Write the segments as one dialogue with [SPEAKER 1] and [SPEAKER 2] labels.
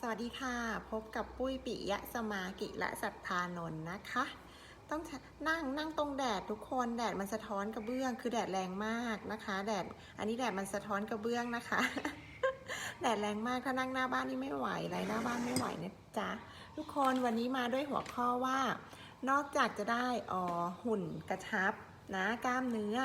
[SPEAKER 1] สวัสดีค่ะ พบกับปุ้ยปิยะสมากิและสัทธานนท์นะคะ ต้องนั่งนั่งตรงแดดทุกคนแดดมันสะท้อนกระเบื้อง คือแดดแรงมากนะคะ แดดอันนี้แดดมันสะท้อนกระเบื้องนะคะ แดดแรงมากถ้านั่งหน้าบ้านนี่ไม่ไหวไรหน้าบ้านไม่ไหวนะจ๊ะทุกคนวันนี้มาด้วยหัวข้อว่า นอกจากจะได้ออหุ่นกระชับ นะกล้ามเนื้อ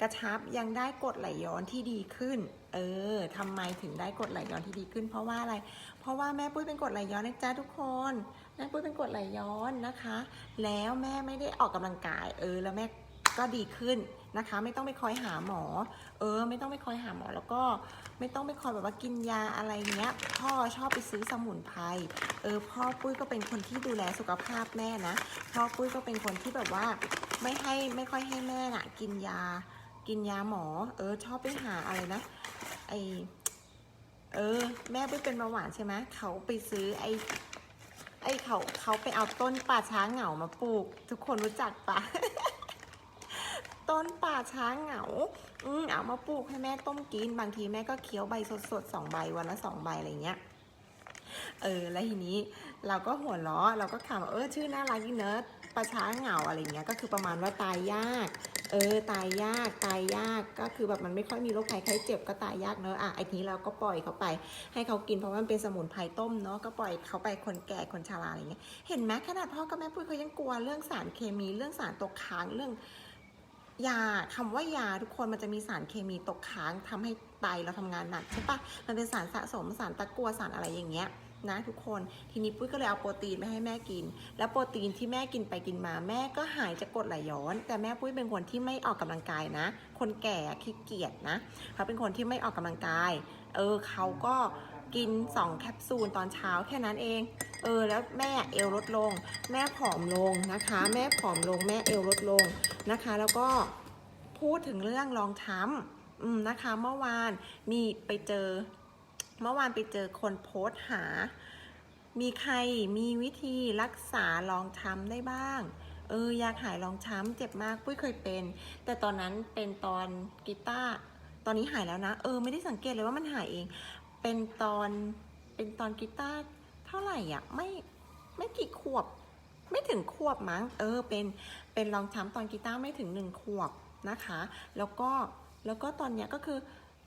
[SPEAKER 1] กระชับยังได้กรดไหลย้อนที่ดีขึ้น เออทำไมถึงได้กรดไหลย้อนที่ดีขึ้น เพราะว่าอะไร เพราะว่าแม่ปุ้ยเป็นกรดไหลย้อนนะจ๊ะทุกคนแม่ปุ้ยเป็นกรดไหลย้อนนะคะ แล้วแม่ไม่ได้ออกกำลังกาย เออ แล้วแม่ก็ดีขึ้น นะคะ ไม่ต้องไปคอยหาหมอ เออ ไม่ต้องไปคอยหาหมอ แล้วก็ไม่ต้องไปคอยแบบว่ากินยาอะไรเงี้ย พ่อชอบไปซื้อสมุนไพร เออ พ่อปุ้ยก็เป็นคนที่ดูแลสุขภาพแม่นะ พ่อปุ้ยก็เป็นคนที่แบบว่าไม่ให้ไม่ค่อยให้แม่น่ะ กินยา กินยาหมอ เออ ชอบไปหาอะไรนะ ไอเออ แม่ปุ้ยเป็นเบาหวานใช่ไหมเขาไปซื้อไอไอเขาเขาไปเอาต้นป่าช้าเหงามาปลูก ทุกคนรู้จักปะ ต้นป่าช้าเหงา อืมเอามาปลูกให้แม่ต้มกิน บางทีแม่ก็เคี้ยวใบสดๆสองใบวันละสองใบอะไรเงี้ย เออ แล้วทีนี้เราก็หัวเราะเราก็ขำว่าเออชื่อน่ารักดีเนอะป่าช้าเหงาอะไรเงี้ย ก็คือประมาณว่าตายยาก เออ ตายยาก ตายยาก ก็คือแบบมันไม่ค่อยมีโรคภัยไข้เจ็บก็ตายยากเนอะอะไอ้ทีนี้เราก็ปล่อยเขาไป ให้เขากินเพราะว่ามันเป็นสมุนไพรต้มเนาะ ก็ปล่อยเขาไปคนแก่คนชราอะไรเงี้ย เห็นไหมขนาดพ่อกับแม่ปุ้ยเขายังกลัวเรื่องสารเคมี เรื่องสารตกค้าง เรื่อง ยาคำว่ายาทุกคนมันจะมีสารเคมีตกค้างทำให้ไตเราทำงานหนักใช่ปะมันเป็นสารสะสมสารตะกัวสารอะไรอย่างเงี้ยนะทุกคนทีนี้ปุ้ยก็เลยเอาโปรตีนไปให้แม่กิน แล้วโปรตีนที่แม่กินไปกินมา แม่ก็หายจากกรดไหลย้อน แต่แม่ปุ้ยเป็นคนที่ไม่ออกกำลังกายนะ คนแก่ขี้เกียจนะเขาเป็นคนที่ไม่ออกกำลังกาย เออเขาก็ กิน 2 แคปซูลตอนเช้าแค่นั้นเอง เออ แล้วแม่เอวลดลง แม่ผอมลงนะคะ แม่ผอมลง แม่เอวลดลงนะคะ แล้วก็พูดถึงเรื่องรองช้ำอืมนะคะ เมื่อวานมีไปเจอ เมื่อวานไปเจอคนโพสต์หา มีใครมีวิธีรักษารองช้ำได้บ้างเอออยากหายรองช้ำเจ็บมากปุ้ยเคยเป็น แต่ตอนนั้นเป็นตอนกีตาร์ตอนนี้หายแล้วนะ เออไม่ได้สังเกตเลยว่ามันหายเอง เป็นตอนเป็นตอนกีตาร์เท่าไหร่อะไม่ไม่กี่ขวบ ไม่ถึงขวบมั้งเออเป็นเป็นรองช้ำตอนกีตาร์ไม่ถึงหนึ่งขวบนะคะ แล้วก็แล้วก็ตอนเนี้ยก็คือ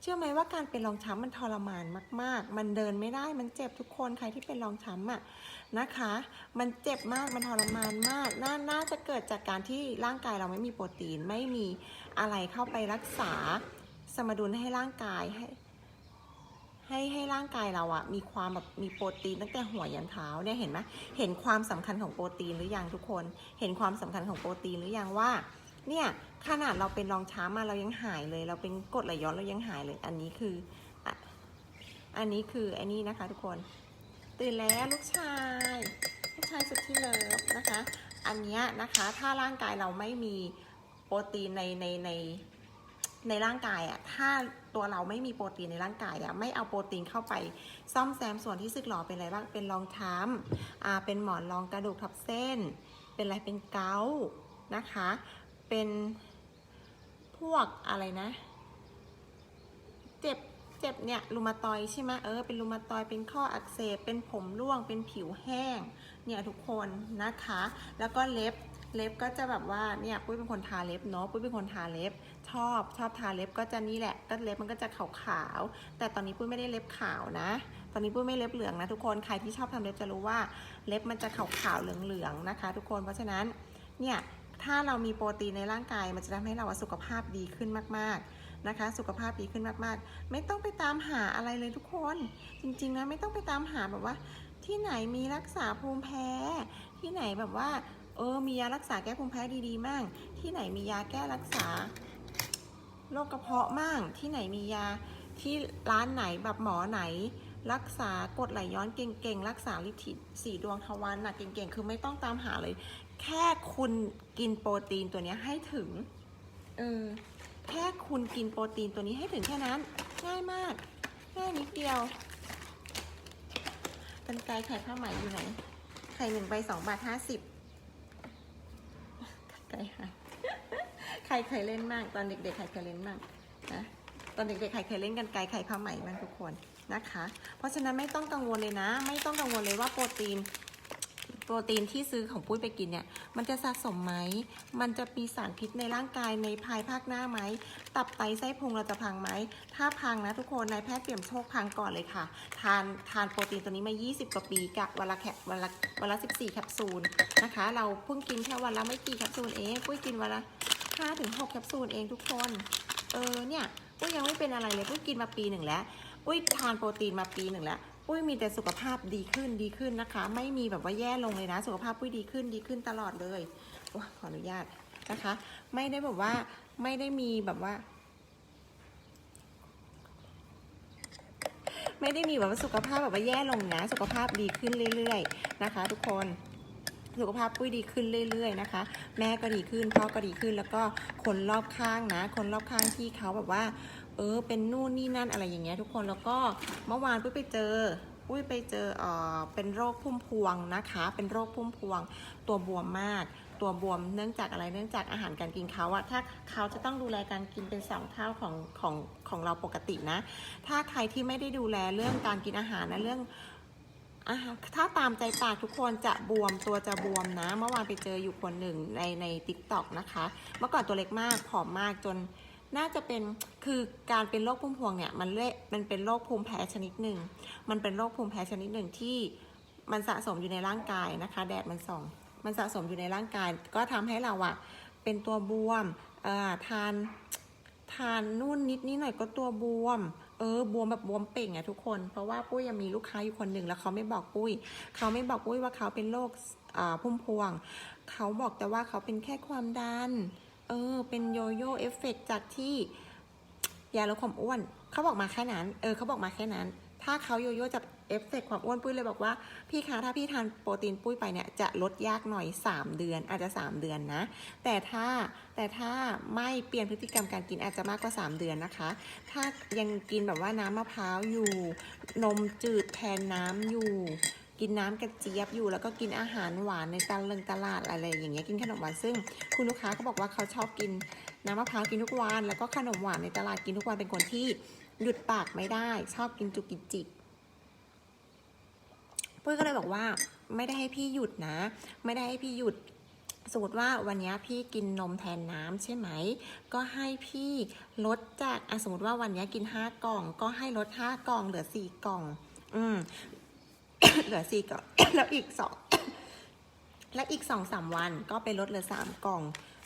[SPEAKER 1] เชื่อไหมว่าการเป็นรองช้ำมันทรมานมาก ๆ มันเดินไม่ได้ มันเจ็บทุกคนใครที่เป็นรองช้ำอะนะคะ มันเจ็บมาก มันทรมานมาก น่าน่าจะเกิดจากการที่ร่างกายเราไม่มีโปรตีน ไม่มีอะไรเข้าไปรักษาสมดุลให้ร่างกายให้ ให้ให้ร่างกายเราอะมีความแบบมีโปรตีนตั้งแต่หัวยันเท้าเนี่ยเห็นไหมเห็นความสำคัญของโปรตีนหรือยังทุกคน เห็นความสำคัญของโปรตีนหรือยังว่าเนี่ยขนาดเราเป็นรองช้ามาเรายังหายเลย เราเป็นกดไหลย้อนเรายังหายเลย อันนี้คืออันนี้คืออันนี้นะคะทุกคนตื่นแล้วลูกชายลูกชายสุดที่เลิฟนะคะ อันนี้นะคะถ้าร่างกายเราไม่มีโปรตีนในในใน ในร่างกายอะถ้าตัวเราไม่มีโปรตีนในร่างกายอะไม่เอาโปรตีนเข้าไป ซ่อมแซมส่วนที่สึกหรอเป็นอะไรบ้างเป็นรองช้ำอ่าเป็นหมอนรองกระดูกทับเส้น เป็นอะไรเป็นเกาต์นะคะ เป็นพวกอะไรนะ เจ็บเจ็บเนี่ยรูมาตอยใช่ไหมเออเป็นรูมาตอยเป็นข้ออักเสบเป็นผมร่วงเป็นผิวแห้งเนี่ยทุกคนนะคะ แล้วก็เล็บ เล็บก็จะแบบว่าเนี่ยปุ้ยเป็นคนทาเล็บเนาะปุ้ยเป็นคนทาเล็บ ชอบชอบทาเล็บก็จะนี่แหละก็เล็บมันก็จะขาวๆแต่ตอนนี้ปุ้ยไม่ได้เล็บขาวนะ ตอนนี้ปุ้ยไม่เล็บเหลืองนะทุกคนใครที่ชอบทำเล็บจะรู้ว่าเล็บมันจะขาวๆเหลืองๆนะคะ ทุกคนเพราะฉะนั้นเนี่ยถ้าเรามีโปรตีนในร่างกายมันจะทำให้เราสุขภาพดีขึ้นมากๆนะคะ สุขภาพดีขึ้นมากๆ ไม่ต้องไปตามหาอะไรเลยทุกคน จริงๆนะไม่ต้องไปตามหาแบบว่า ที่ไหนมีรักษาภูมิแพ้ ที่ไหนแบบว่า เออ มียารักษาแก้ภูมิแพ้ดีๆมั่งที่ไหนมียาแก้รักษาโรคกระเพาะมั่งที่ไหนมียาที่ร้านไหนแบบหมอไหน รักษากรดไหลย้อนเก่งๆ รักษาลิทิสีดวงทวารหนักเก่งๆ คือไม่ต้องตามหาเลย แค่คุณกินโปรตีนตัวนี้ให้ถึง เออ แค่คุณกินโปรตีนตัวนี้ให้ถึงแค่นั้น ง่ายมาก ง่ายนิดเดียวกันไกรไข่ผ้าไหมอยู่ไหน ไข่หนึ่งใบสองบาทห้าสิบ ไกรหายใครเคยเล่นมากตอนเด็กๆใครเคยเล่นมากนะตอนเด็กๆใครเคยเล่นกันไกรไข่ผ้าไหมบ้างทุกคนนะคะ เพราะฉะนั้นไม่ต้องกังวลเลยนะ ไม่ต้องกังวลเลยว่าโปรตีน โปรตีนที่ซื้อของปุ้ยไปกินเนี่ย มันจะสะสมไหม มันจะมีสารพิษในร่างกายในภายภาคหน้าไหม ตับไตไส้พุงเราจะพังไหม ถ้าพังนะทุกคน นายแพทย์เปี่ยมโชคพังก่อนเลยค่ะ ทานทานโปรตีนตัวนี้มา 20 กว่าปีกะวันละแคปวันละวันละ 14 แคปซูลนะคะ เราเพิ่งกินแค่วันละไม่กี่แคปซูลเอง ปุ้ยกินวันละ5ถึง6แคปซูลเองทุกคน เออเนี่ยปุ้ยยังไม่เป็นอะไรเลยปุ้ยกินมาปีหนึ่งแล้วปุ้ยทานโปรตีนมาปีหนึ่งแล้ว ปุ้ยมีแต่สุขภาพดีขึ้นดีขึ้นนะคะ ไม่มีแบบว่าแย่ลงเลยนะ สุขภาพปุ้ยดีขึ้นดีขึ้นตลอดเลยอขออนุญาตนะคะ ไม่ได้แบบว่าไม่ได้มีแบบว่า ไม่ได้มีแบบว่าสุขภาพแบบว่าแย่ลงนะ สุขภาพดีขึ้นเรื่อยๆนะคะ ทุกคนสุขภาพปุ้ยดีขึ้นเรื่อย ๆ นะคะ แม่ก็ดีขึ้นพ่อก็ดีขึ้นแล้วก็คนรอบข้างนะ คนรอบข้างที่เขาแบบว่า เออเป็นนู่นนี่นั่นอะไรอย่างเงี้ยทุกคนแล้วก็เมื่อวานปุ้ยไปเจอปุ้ยไปเจอเออเป็นโรคพุ่มพวงนะคะ เป็นโรคพุ่มพวง ตัวบวมมากตัวบวมเนื่องจากอะไรเนื่องจากอาหารการกินเขาอะถ้าเขาจะต้องดูแลการกินเป็นสองเท่าของของของเราปกตินะ ถ้าใครที่ไม่ได้ดูแลเรื่องการกินอาหารนะเรื่องอาหารถ้าตามใจปากทุกคนจะบวมตัวจะบวมนะ เมื่อวานไปเจออยู่คนหนึ่งในในทิกตอกนะคะ เมื่อก่อนตัวเล็กมากผอมมากจน น่าจะเป็นคือการเป็นโรคพุ่มพวงเนี่ยมันเละมันเป็นโรคภูมิแพ้ชนิดหนึ่ง มันเป็นโรคภูมิแพ้ชนิดหนึ่งที่มันสะสมอยู่ในร่างกายนะคะ แดดมันส่อง มันสะสมอยู่ในร่างกาย ก็ทำให้เราอะเป็นตัวบวมเอ่อทานทานนู่นนิดนี้หน่อยก็ตัวบวม เออบวมแบบบวมเป่งอะทุกคน เพราะว่าปุ้ยยังมีลูกค้าอยู่คนหนึ่งแล้วเขาไม่บอกปุ้ย เขาไม่บอกปุ้ยว่าเขาเป็นโรคอ่าพุ่มพวง เขาบอกแต่ว่าเขาเป็นแค่ความดัน เออ เป็นโยโย่เอฟเฟกต์จากที่ยาลดความอ้วน เขาบอกมาแค่นั้น เออเขาบอกมาแค่นั้น ถ้าเขาโยโย่จากเอฟเฟกต์ความอ้วนปุ้ยเลยบอกว่า พี่คะถ้าพี่ทานโปรตีนปุ้ยไปเนี่ยจะลดยากหน่อย 3 เดือน อาจจะ 3 เดือนนะ แต่ถ้าแต่ถ้าไม่เปลี่ยนพฤติกรรมการกินอาจจะมากกว่า 3 เดือนนะคะ ถ้ายังกินแบบว่าน้ำมะพร้าวอยู่ นมจืดแทนน้ำอยู่ กินน้ำกระเจี๊ยบอยู่แล้วก็กินอาหารหวานในตลาดตลาดอะไรอย่างเงี้ยกินขนมหวานซึ่งคุณลูกค้าก็บอกว่าเขาชอบกินน้ำมะพร้าวกินทุกวันแล้วก็ขนมหวานในตลาดกินทุกวันเป็นคนที่หยุดปากไม่ได้ ชอบกินจุกิจิกปุ้ยก็เลยบอกว่าไม่ได้ให้พี่หยุดนะ ไม่ได้ให้พี่หยุดสมมติว่าวันนี้พี่กินนมแทนน้ำใช่ไหม ก็ให้พี่ลดจากสมมติว่าวันนี้กินห้ากล่อง ก็ให้ลดห้ากล่องเหลือสี่กล่อง อืม เหลือสี่กล่อง แล้วอีกสองและอีกสองสามวันก็ไปลดเหลือสามกล่อง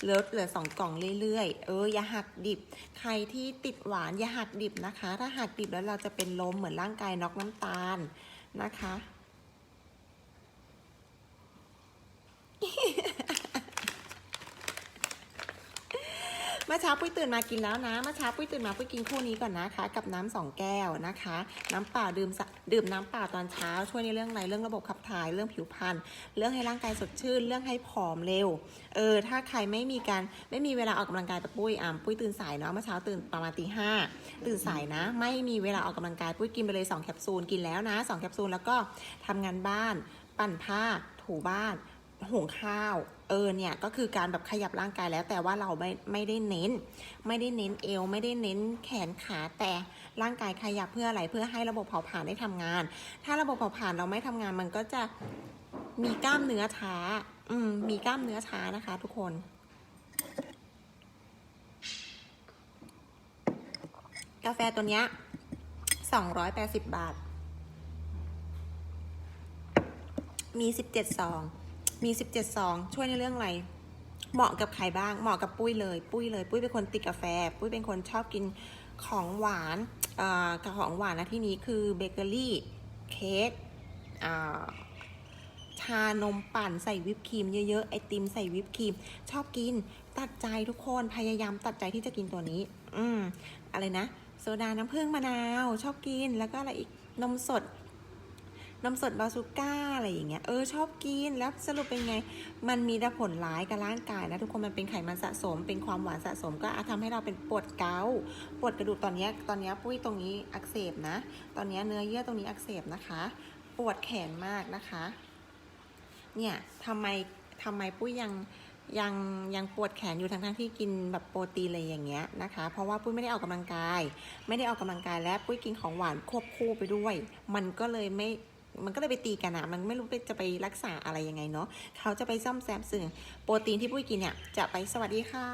[SPEAKER 1] ลดเหลือสองกล่องเรื่อยๆ เอออย่าหักดิบ ใครที่ติดหวานอย่าหักดิบนะคะ ถ้าหักดิบแล้วเราจะเป็นลมเหมือนร่างกายน็อกน้ำตาลนะคะ เมื่อเช้าปุ้ยตื่นมากินแล้วนะเมื่อเช้าปุ้ยตื่นมาปุ้ยกินคู่นี้ก่อนนะคะ กับน้ำสองแก้วนะคะ น้ำเปล่าดื่มสะดื่มน้ำเปล่าตอนเช้า ช่วยในเรื่องอะไรเรื่องระบบขับถ่ายเรื่องผิวพรรณเรื่องให้ร่างกายสดชื่น เรื่องให้ผอมเร็วเออถ้าใครไม่มีการไม่มีเวลาออกกำลังกายแบบปุ้ยอะปุ้ยตื่นสายเนาะเมื่อเช้าตื่นประมาณตีห้าตื่นสายนะ ไม่มีเวลาออกกำลังกายปุ้ยกินไปเลยสองแคปซูลกินแล้วนะสองแคปซูลแล้วก็ทำงานบ้าน ปั่นผ้าถูบ้าน หุงข้าว เออเนี่ยก็คือการแบบขยับร่างกายแล้วแต่ว่าเราไม่ไม่ได้เน้น ไม่ได้เน้นเอว ไม่ได้เน้นแขนขาแต่ร่างกายขยับเพื่ออะไรเพื่อให้ระบบเผาผลาญได้ทำงาน ถ้าระบบเผาผลาญเราไม่ทำงานมันก็จะมีกล้ามเนื้อช้า อืมมีกล้ามเนื้อช้านะคะ ทุกคน กาแฟตัวเนี้ยสองร้อยแปดสิบบาท มีสิบเจ็ดซอง มี 17ซองช่วยในเรื่องอะไร เหมาะกับใครบ้าง เหมาะกับปุ้ยเลย ปุ้ยเลย ปุ้ยเป็นคนติดกาแฟ ปุ้ยเป็นคนชอบกินของหวานอ่อกับของหวานนะที่นี้คือเบเกอรี่เค้กอ่าชานมปั่นใส่วิปครีมเยอะๆ ไอติมใส่วิปครีม ชอบกินตัดใจทุกคนพยายามตัดใจที่จะกินตัวนี้ อืมอะไรนะ โซดาน้ำผึ้งมะนาว ชอบกินแล้วก็อะไรอีกนมสด นมสดบาซูก้าอะไรอย่างเงี้ยเออชอบกินแล้วสรุปเป็นไง มันมีแต่ผลร้ายกับร่างกายนะทุกคนมันเป็นไขมันสะสม เป็นความหวานสะสมก็อาจทำให้เราเป็นปวดเกาปวดกระดูกตอนนี้ตอนนี้ปุ้ยตรงนี้อักเสบนะ ตอนนี้เนื้อเยื่อตรงนี้อักเสบนะคะ ปวดแขนมากนะคะ เนี่ยทำไมทำไมปุ้ยยังยังยังปวดแขนอยู่ทั้งทั้งที่กินแบบโปรตีนอะไรอย่างเงี้ยนะคะ เพราะว่าปุ้ยไม่ได้ออกกำลังกาย ไม่ได้ออกกำลังกายและปุ้ยกินของหวานควบคู่ไปด้วย มันก็เลยไม่ มันก็เลยไปตีกันอะมันไม่รู้ไปจะไปรักษาอะไรยังไงเนาะเขาจะไปซ่อมแซมสิ่งโปรตีนที่ปุ้ยกินเนี่ยจะไปสวัสดีค่ะ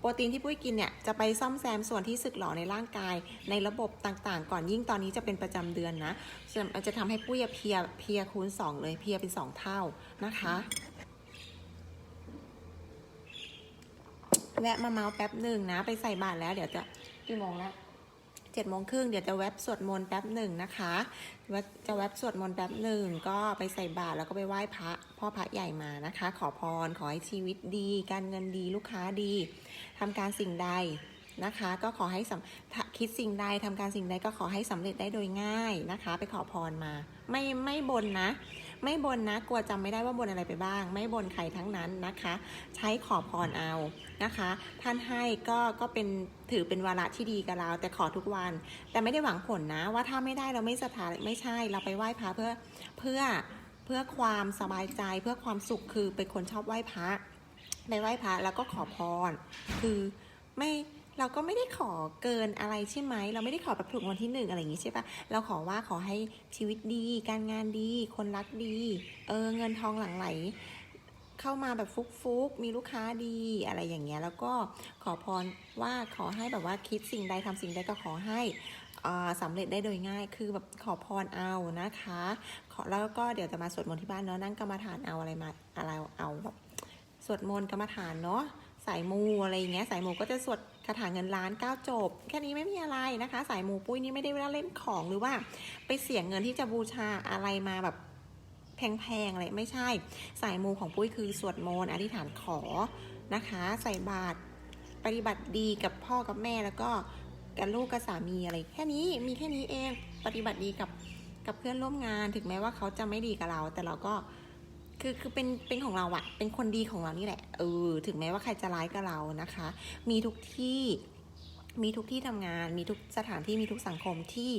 [SPEAKER 1] โปรตีนที่ปุ้ยกินเนี่ยจะไปซ่อมแซมส่วนที่สึกหรอในร่างกาย ในระบบต่างๆ ก่อนยิ่งตอนนี้จะเป็นประจำเดือนนะจะมันจะทำให้ปุ้ยเพียเพียคูณสองเลยเพียเป็นสองเท่านะคะแวะมาเมาส์แป๊บหนึ่งนะ ไปใส่บาตรแล้ว เดี๋ยวจะกี่โมงแล้ว จ็ดโมงครึ่งเดี๋ยวจะแวบสวดมนต์แป๊บหนึ่งนะคะจะแวบสวดมนต์แป๊บหนึ่งก็ไปใส่บาตรแล้วก็ไปไหว้พระพ่อพระใหญ่มานะคะ ขอพรขอให้ชีวิตดี การเงินดีลูกค้าดีทำการสิ่งใดนะคะ ก็ขอให้คิดสิ่งใดทำการสิ่งใดก็ขอให้สำเร็จได้โดยง่ายนะคะ ไปขอพรมา ไม่ไม่บนนะ ไม่บนนะกลัวจำไม่ได้ว่าบนอะไรไปบ้าง ไม่บนใครทั้งนั้นนะคะ ใช้ขอพรเอานะคะ ท่านให้ก็ก็เป็นถือเป็นวาระที่ดีกับเรา แต่ขอทุกวัน แต่ไม่ได้หวังผลนะ ว่าถ้าไม่ได้เราไม่ศรัทธาไม่ใช่เราไปไหว้พระเพื่อเพื่อเพื่อความสบายใจเพื่อความสุขคือเป็นคนชอบไหว้พระไปไหว้พระแล้วก็ขอพรคือไม่ เราก็ไม่ได้ขอเกินอะไรใช่ไหม เราไม่ได้ขอแบบถูกวันที่หนึ่งอะไรอย่างงี้ใช่ปะเราขอว่าขอให้ชีวิตดี การงานดี คนรักดี เออเงินทองหลั่งไหล เข้ามาแบบฟุกๆ มีลูกค้าดีอะไรอย่างเงี้ย แล้วก็ขอพรว่าขอให้แบบว่าคิดสิ่งใดทำสิ่งใดก็ขอให้อ่าสำเร็จได้โดยง่าย คือแบบขอพรเอานะคะ ขอแล้วก็เดี๋ยวจะมาสวดมนต์ที่บ้านเนาะ นั่งกรรมฐานเอาอะไรมาอะไรเอาแบบสวดมนต์กรรมฐานเนาะ สายมูอะไรอย่างเงี้ย สายมูก็จะสวด คาถาเงินล้านเก้าจบ แค่นี้ไม่มีอะไรนะคะ สายมูปุ้ยนี่ไม่ได้เล่นของหรือว่าไปเสียงเงินที่จะบูชาอะไรมาแบบแพงๆอะไรไม่ใช่ สายมูของปุ้ยคือสวดมนต์อธิษฐานขอนะคะ ใส่บาตรปฏิบัติดีกับพ่อกับแม่แล้วก็กับลูกกับสามีอะไร แค่นี้มีแค่นี้เองปฏิบัติดีกับกับเพื่อนร่วมงาน ถึงแม้ว่าเขาจะไม่ดีกับเรา แต่เราก็ คือคือเป็นเป็นของเราอะเป็นคนดีของเรานี่แหละเออถึงแม้ว่าใครจะร้ายกับเรานะคะ มีทุกที่มีทุกที่ทำงาน มีทุกสถานที่ มีทุกสังคมที่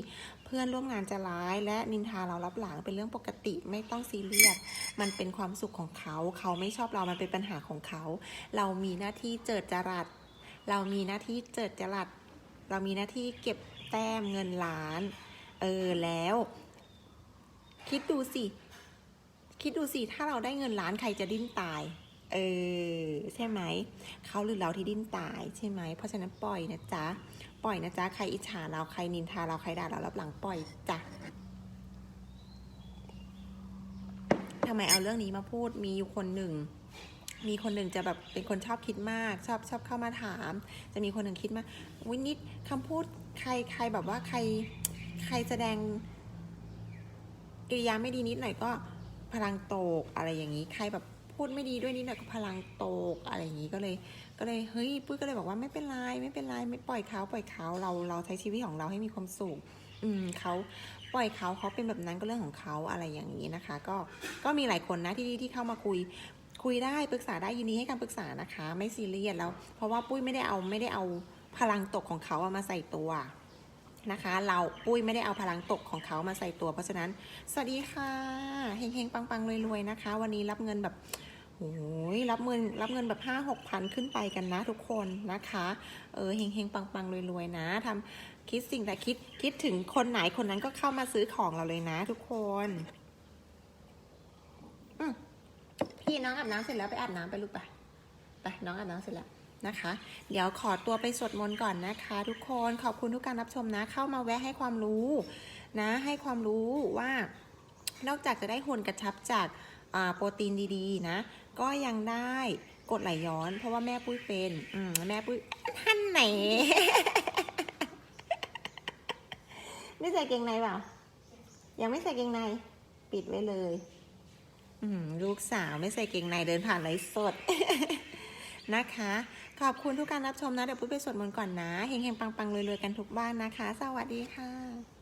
[SPEAKER 1] เพื่อนร่วมงานจะร้าย และนินทาเรารับหลังเป็นเรื่องปกติไม่ต้องซีเรียส มันเป็นความสุขของเขา เขาไม่ชอบเรา มันเป็นปัญหาของเขา เรามีหน้าที่เจิดจรัส เรามีหน้าที่เจิดจรัส เรามีหน้าที่เก็บแต้มเงินล้าน เออแล้ว คิดดูสิ คิดดูสิถ้าเราได้เงินล้านใครจะดิ้นตาย เออใช่ไหมเขาหรือเราที่ดิ้นตายใช่ไหมเพราะฉะนั้นปล่อยนะจ๊ะปล่อยนะจ๊ะใครอิจฉาเราใครนินทาเราใครด่าเรารับหลังปล่อยจ้ะทำไมเอาเรื่องนี้มาพูดมีอยู่คนหนึ่งมีคนหนึ่งจะแบบเป็นคนชอบคิดมาก ชอบชอบเข้ามาถาม จะมีคนหนึ่งคิดมากวินิดคำพูดใครใครแบบว่าใครใครแสดงกิริยาไม่ดีนิดหน่อยก็ พลังตกอะไรอย่างนี้ ใครแบบพูดไม่ดีด้วยนิดหน่อยก็พลังตกอะไรอย่างนี้ก็เลย ก็เลยเฮ้ยปุ้ยก็เลยบอกว่าไม่เป็นไรไม่เป็นไรไม่ปล่อยเขาปล่อยเขาเราเราใช้ชีวิตของเราให้มีความสุขอืมเขาปล่อยเขาเขาเป็นแบบนั้นก็เรื่องของเขาอะไรอย่างนี้นะคะ ก็ก็มีหลายคนนะที่ที่เข้ามาคุยคุยได้ปรึกษาได้ยินดีให้คำปรึกษานะคะ ไม่ซีเรียสแล้ว เพราะว่าปุ้ยไม่ได้เอาไม่ได้เอาพลังตกของเขาเอามาใส่ตัว นะคะ เราปุ้ยไม่ได้เอาพลังตกของเขามาใส่ตัว เพราะฉะนั้น สวัสดีค่ะเฮงๆ ปังๆรวยๆนะคะ วันนี้รับเงินแบบโอ้ยรับเงินรับเงินแบบห้าหกพันขึ้นไปกันนะทุกคนนะคะ เออเฮงๆปังๆรวยๆนะทำคิดสิ่งใดคิดคิดถึงคนไหนคนนั้นก็เข้ามาซื้อของเราเลยนะทุกคนพี่น้องอาบน้ำเสร็จแล้วไปอาบน้ำไปลูกไปไปน้องอาบน้ำเสร็จแล้ว นะคะ เดี๋ยวขอตัวไปสวดมนต์ก่อนนะคะ ทุกคนขอบคุณทุกการรับชมนะ เข้ามาแวะให้ความรู้นะ ให้ความรู้ว่านอกจากจะได้หุ่นกระชับจากโปรตีนดีๆนะ ก็ยังได้กดไหลย้อน เพราะว่าแม่ปุ้ยเป็นอืมแม่ปุ้ยท่านไหนไม่ใส่เกงในเปล่า ยังไม่ใส่เกงใน ปิดไว้เลย อืมลูกสาวไม่ใส่เกงในเดินผ่านไลฟ์สดนะคะ ขอบคุณทุกการรับชมนะ เดี๋ยวพูดไปสวดมนต์ก่อนนะ เฮงๆ ปังๆรวยๆ กันทุกบ้านนะคะ สวัสดีค่ะ